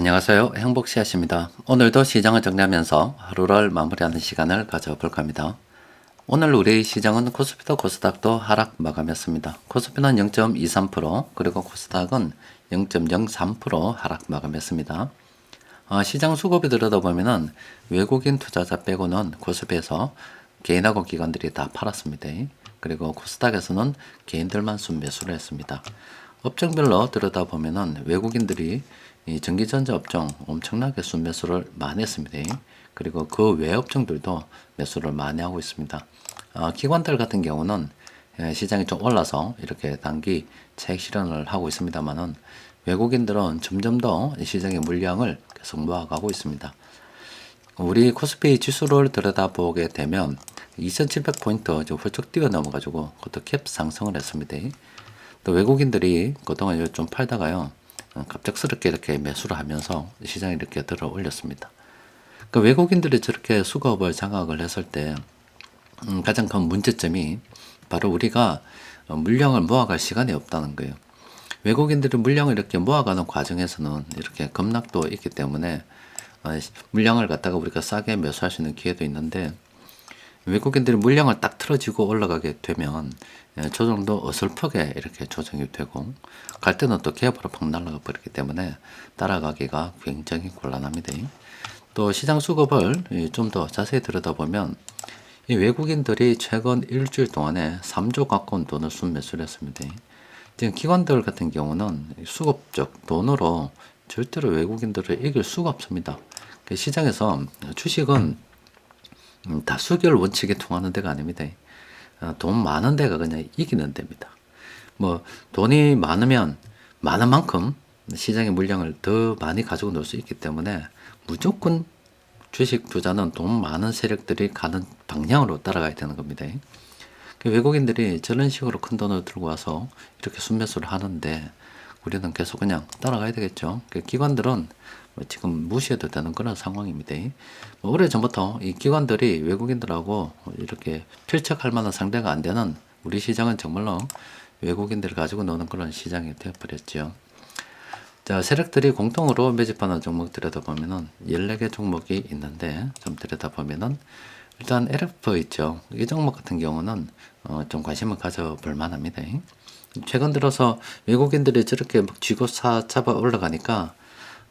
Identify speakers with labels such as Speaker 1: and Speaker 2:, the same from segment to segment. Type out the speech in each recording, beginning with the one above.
Speaker 1: 안녕하세요. 행복씨앗입니다. 오늘도 시장을 정리하면서 하루를 마무리하는 시간을 가져볼까 합니다. 오늘 우리 시장은 코스피도 코스닥도 하락 마감했습니다. 코스피는 0.23% 그리고 코스닥은 0.03% 하락 마감했습니다. 어, 시장 수급이 들여다보면은 외국인 투자자 빼고는 코스피에서 개인하고 기관들이 다 팔았습니다. 그리고 코스닥에서는 개인들만 순매수를 했습니다. 업종별로 들여다보면은 외국인들이 이 전기전자 업종 엄청나게 순매수를 많이 했습니다. 그리고 그 외 업종들도 매수를 많이 하고 있습니다. 어, 기관들 같은 경우는 예, 시장이 좀 올라서 이렇게 단기 차익 실현을 하고 있습니다만은 외국인들은 점점 더 시장의 물량을 계속 모아가고 있습니다. 우리 코스피 지수를 들여다보게 되면 2700포인트 좀 훌쩍 뛰어넘어가지고 그것도 캡 상승을 했습니다. 또 외국인들이 그동안 좀 팔다가요, 어, 갑작스럽게 이렇게 매수를 하면서 시장에 이렇게 들어 올렸습니다. 그 외국인들이 저렇게 수급을 장악을 했을 때 음, 가장 큰 문제점이 바로 우리가 어, 물량을 모아갈 시간이 없다는 거예요. 외국인들이 물량을 이렇게 모아가는 과정에서는 이렇게 급락도 있기 때문에 어, 물량을 갖다가 우리가 싸게 매수할 수 있는 기회도 있는데 외국인들이 물량을 딱 틀어지고 올라가게 되면 예, 조정도 어설프게 이렇게 조정이 되고 갈 때는 또 갭으로 팍 날아가 버리기 때문에 따라가기가 굉장히 곤란합니다. 또 시장 수급을 좀 더 자세히 들여다보면 이 외국인들이 최근 일주일 동안에 3조 가까운 돈을 순매수를 했습니다. 지금 기관들 같은 경우는 수급적 돈으로 절대로 외국인들을 이길 수가 없습니다. 그 시장에서 주식은 음, 다 수결 원칙에 통하는 데가 아닙니다. 어, 돈 많은 데가 그냥 이기는 데입니다. 뭐 돈이 많으면 많은 만큼 시장의 물량을 더 많이 가지고 놀 수 있기 때문에 무조건 주식 투자는 돈 많은 세력들이 가는 방향으로 따라가야 되는 겁니다. 그 외국인들이 저런 식으로 큰 돈을 들고 와서 이렇게 순매수를 하는데 우리는 계속 그냥 따라가야 되겠죠. 그 기관들은 뭐 지금 무시해도 되는 그런 상황입니다. 뭐 오래 전부터 이 기관들이 외국인들하고 이렇게 필적할 만한 상대가 안 되는 우리 시장은 정말로 외국인들을 가지고 노는 그런 시장이 되어버렸죠. 자, 세력들이 공통으로 매집하는 종목 들여다보면은 14개 종목이 있는데 좀 들여다보면은 일단 LF 있죠. 이 종목 같은 경우는 어, 좀 관심을 가져볼 만합니다. 최근 들어서 외국인들이 저렇게 막 쥐고 사 잡아 올라가니까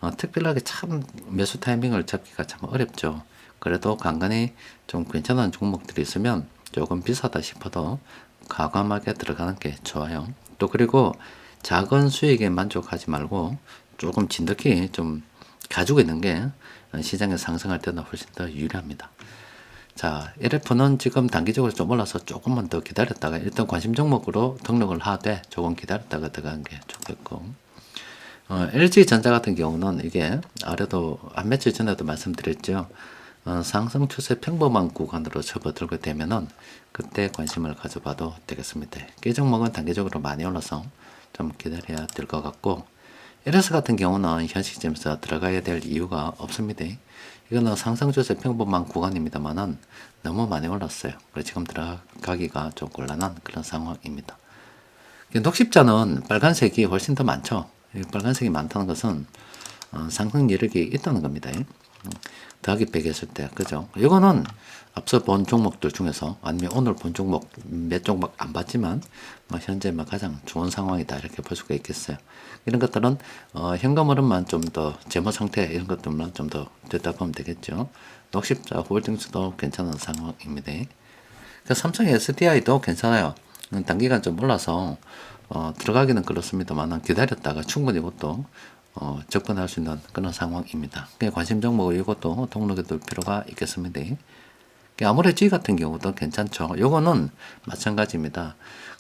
Speaker 1: 어, 특별하게 참 매수 타이밍을 잡기가 참 어렵죠. 그래도 간간히 좀 괜찮은 종목들이 있으면 조금 비싸다 싶어도 과감하게 들어가는 게 좋아요. 또 그리고 작은 수익에 만족하지 말고 조금 진득히 좀 가지고 있는 게 시장에 상승할 때는 훨씬 더 유리합니다. 자, LF는 지금 단기적으로 좀 올라서 조금만 더 기다렸다가 일단 관심 종목으로 등록을 하되 조금 기다렸다가 들어가는 게 좋겠고 어, LG전자 같은 경우는 이게 아래도 한 며칠 전에도 말씀드렸죠. 어, 상승 추세 평범한 구간으로 접어들게 되면은 그때 관심을 가져봐도 되겠습니다. 이 종목은 단기적으로 많이 올라서 좀 기다려야 될 것 같고 LS 같은 경우는 현 시점에서 들어가야 될 이유가 없습니다. 이거는 상승 추세 평범한 구간입니다만은 너무 많이 올랐어요. 그래서 지금 들어가기가 좀 곤란한 그런 상황입니다. 녹십자는 빨간색이 훨씬 더 많죠. 빨간색이 많다는 것은 어, 상승 여력이 있다는 겁니다. 음, 더하기 100 했을 때, 그죠? 이거는 앞서 본 종목들 중에서 아니면 오늘 본 종목 몇 종목 안 봤지만 뭐 현재 뭐 가장 좋은 상황이다 이렇게 볼 수가 있겠어요. 이런 것들은 어, 현금 흐름만 좀 더 재무 상태 이런 것들만 좀더 듣다 보면 되겠죠. 녹십자 홀딩스도 괜찮은 상황입니다. 그러니까 삼성 SDI도 괜찮아요. 단기간 좀 올라서 어, 들어가기는 그렇습니다만 기다렸다가 충분히 이것도 어, 접근할 수 있는 그런 상황입니다. 관심 종목을 이것도 등록해 둘 필요가 있겠습니다. 아무래지 같은 경우도 괜찮죠. 요거는 마찬가지입니다.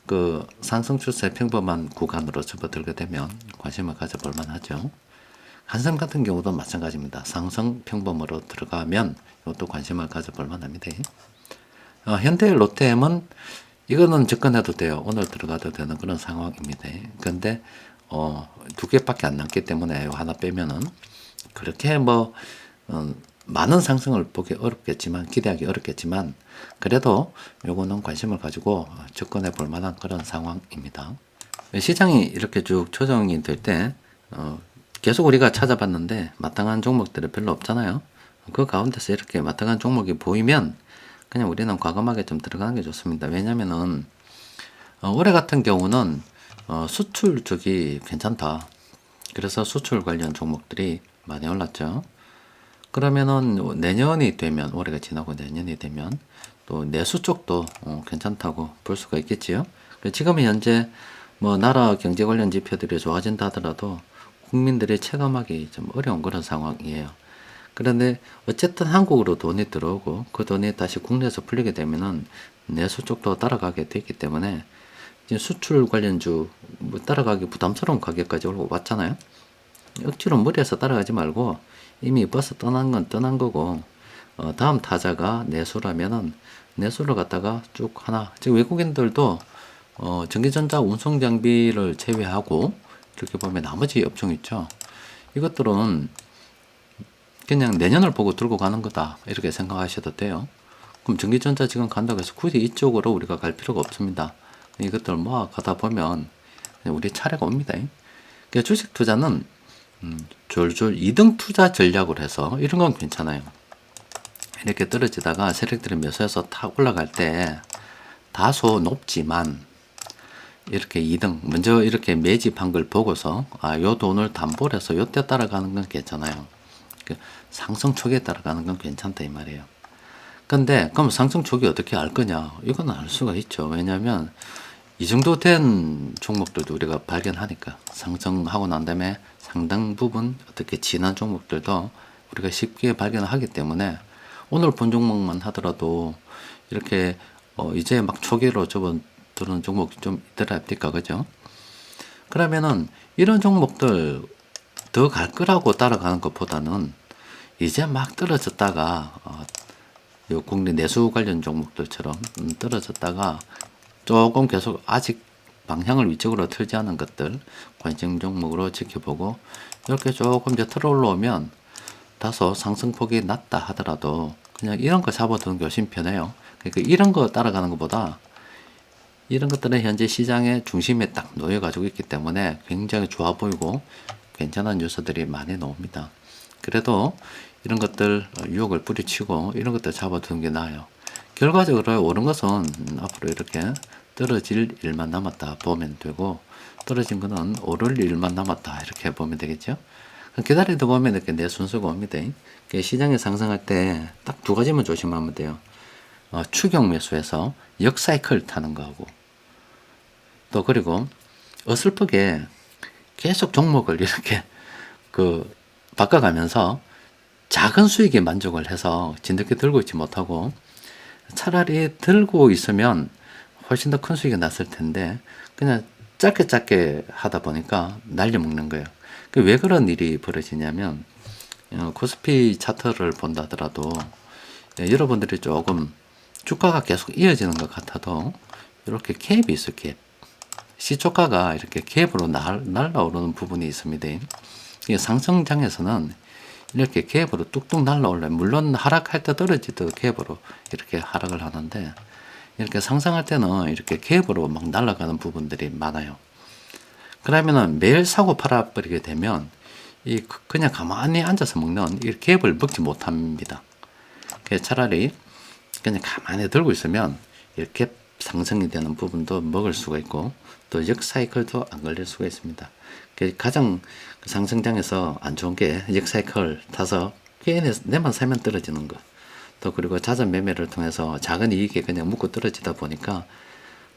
Speaker 1: 그 상승 추세 평범한 구간으로 접어들게 되면 관심을 가져볼 만하죠. 한삼 같은 경우도 마찬가지입니다. 상승 평범으로 들어가면 이것도 관심을 가져볼 만합니다. 어, 현대 롯데엠은 이거는 접근해도 돼요. 오늘 들어가도 되는 그런 상황입니다. 근데 어, 두 개밖에 안 남기 때문에 하나 빼면은 그렇게 뭐 어, 많은 상승을 보기 어렵겠지만 기대하기 어렵겠지만 그래도 요거는 관심을 가지고 접근해 볼 만한 그런 상황입니다. 시장이 이렇게 쭉 조정이 될 때 어, 계속 우리가 찾아봤는데 마땅한 종목들이 별로 없잖아요. 그 가운데서 이렇게 마땅한 종목이 보이면 그냥 우리는 과감하게 좀 들어가는 게 좋습니다. 왜냐면은 어, 올해 같은 경우는 어, 수출 쪽이 괜찮다. 그래서 수출 관련 종목들이 많이 올랐죠. 그러면은 내년이 되면 올해가 지나고 내년이 되면 또 내수 쪽도 어, 괜찮다고 볼 수가 있겠지요. 지금은 현재 뭐 나라 경제 관련 지표들이 좋아진다 하더라도 국민들이 체감하기 좀 어려운 그런 상황이에요. 그런데 어쨌든 한국으로 돈이 들어오고 그 돈이 다시 국내에서 풀리게 되면은 내수 쪽도 따라가게 되기 때문에 수출 관련주 뭐 따라가기 부담스러운 가격까지 올고 왔잖아요. 억지로 무리해서 따라가지 말고 이미 버스 떠난 건 떠난 거고 어, 다음 타자가 내수라면은 내수를 갖다가 쭉 하나 지금 외국인들도 어, 전기전자 운송 장비를 제외하고 이렇게 보면 나머지 업종 있죠. 이것들은 그냥 내년을 보고 들고 가는 거다 이렇게 생각하셔도 돼요. 그럼 전기전자 지금 간다고 해서 굳이 이쪽으로 우리가 갈 필요가 없습니다. 이것들 모아 가다 보면 우리 차례가 옵니다. 그러니까 주식 투자는 음, 졸졸 2등 투자 전략을 해서 이런 건 괜찮아요. 이렇게 떨어지다가 세력들이 매수해서 탁 올라갈 때 다소 높지만 이렇게 2등 먼저 이렇게 매집한 걸 보고서 아 요 돈을 담보로 해서 요때 따라가는 건 괜찮아요. 그 상승 초기에 따라가는 건 괜찮다 이 말이에요. 근데 그럼 상승 초기 어떻게 알 거냐? 이건 알 수가 있죠. 왜냐하면 이 정도 된 종목들도 우리가 발견하니까 상승하고 난 다음에 상당 부분 어떻게 지난 종목들도 우리가 쉽게 발견하기 때문에 오늘 본 종목만 하더라도 이렇게 어 이제 막 초기로 접어드는 종목이 좀 있더라 합니까 그죠? 그러면은 이런 종목들 더 갈 거라고 따라가는 것보다는 이제 막 떨어졌다가 어, 요 국내 내수 관련 종목들처럼 음, 떨어졌다가 조금 계속 아직 방향을 위쪽으로 틀지 않은 것들 관심 종목으로 지켜보고 이렇게 조금 이제 틀어 올라오면 다소 상승폭이 낮다 하더라도 그냥 이런 거 잡아두는 게 훨씬 편해요. 그러니까 이런 거 따라가는 것보다 이런 것들은 현재 시장의 중심에 딱 놓여 가지고 있기 때문에 굉장히 좋아 보이고 괜찮은 요소들이 많이 나옵니다. 그래도 이런 것들 유혹을 뿌리치고 이런 것들 잡아두는 게 나아요. 결과적으로 옳은 것은 앞으로 이렇게 떨어질 일만 남았다 보면 되고 떨어진 거는 오를 일만 남았다 이렇게 보면 되겠죠. 기다리다 보면 이렇게 내 순서가 옵니다. 시장에 상승할 때 딱 두 가지만 조심하면 돼요. 어, 추경 매수해서 역사이클 타는 거하고 또 그리고 어설프게 계속 종목을 이렇게 그 바꿔가면서 작은 수익에 만족을 해서 진득히 들고 있지 못하고 차라리 들고 있으면 훨씬 더 큰 수익이 났을 텐데 그냥 짧게 짧게 하다 보니까 날려먹는 거예요. 그왜 그런 일이 벌어지냐면 어, 코스피 차트를 본다 하더라도 예, 여러분들이 조금 주가가 계속 이어지는 것 같아도 이렇게 캡이 있어요. 캡. 시초가가 이렇게 캡으로 날, 날라오르는 부분이 있습니다. 상승장에서는 이렇게 캡으로 뚝뚝 날라올라요. 물론 하락할 때 떨어지도 캡으로 이렇게 하락을 하는데 이렇게 상승할 때는 이렇게 갭으로 막 날아가는 부분들이 많아요. 그러면은 매일 사고 팔아버리게 되면 이 그, 그냥 가만히 앉아서 먹는 이 갭을 먹지 못합니다. 차라리 그냥 가만히 들고 있으면 이렇게 상승이 되는 부분도 먹을 수가 있고 또 역사이클도 안 걸릴 수가 있습니다. 가장 상승장에서 안 좋은 게 역사이클 타서 괜히 내만 살면 떨어지는 거. 또 그리고 잦은 매매를 통해서 작은 이익에 그냥 묻고 떨어지다 보니까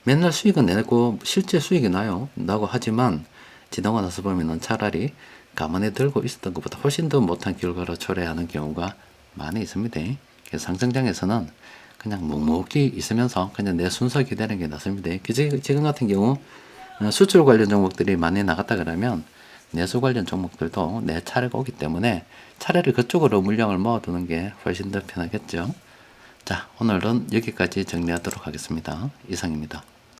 Speaker 1: 맨날 수익은 내고 실제 수익이 나요. 나고 하지만 지나고 나서 보면은 차라리 가만히 들고 있었던 것보다 훨씬 더 못한 결과를 초래하는 경우가 많이 있습니다. 그래서 상승장에서는 그냥 묵묵히 있으면서 그냥 내 순서 기다리는 게 낫습니다. 지금 같은 경우 수출 관련 종목들이 많이 나갔다 그러면 내수 관련 종목들도 내 차례가 오기 때문에 차례를 그쪽으로 물량을 모아두는 게 훨씬 더 편하겠죠. 자, 오늘은 여기까지 정리하도록 하겠습니다. 이상입니다.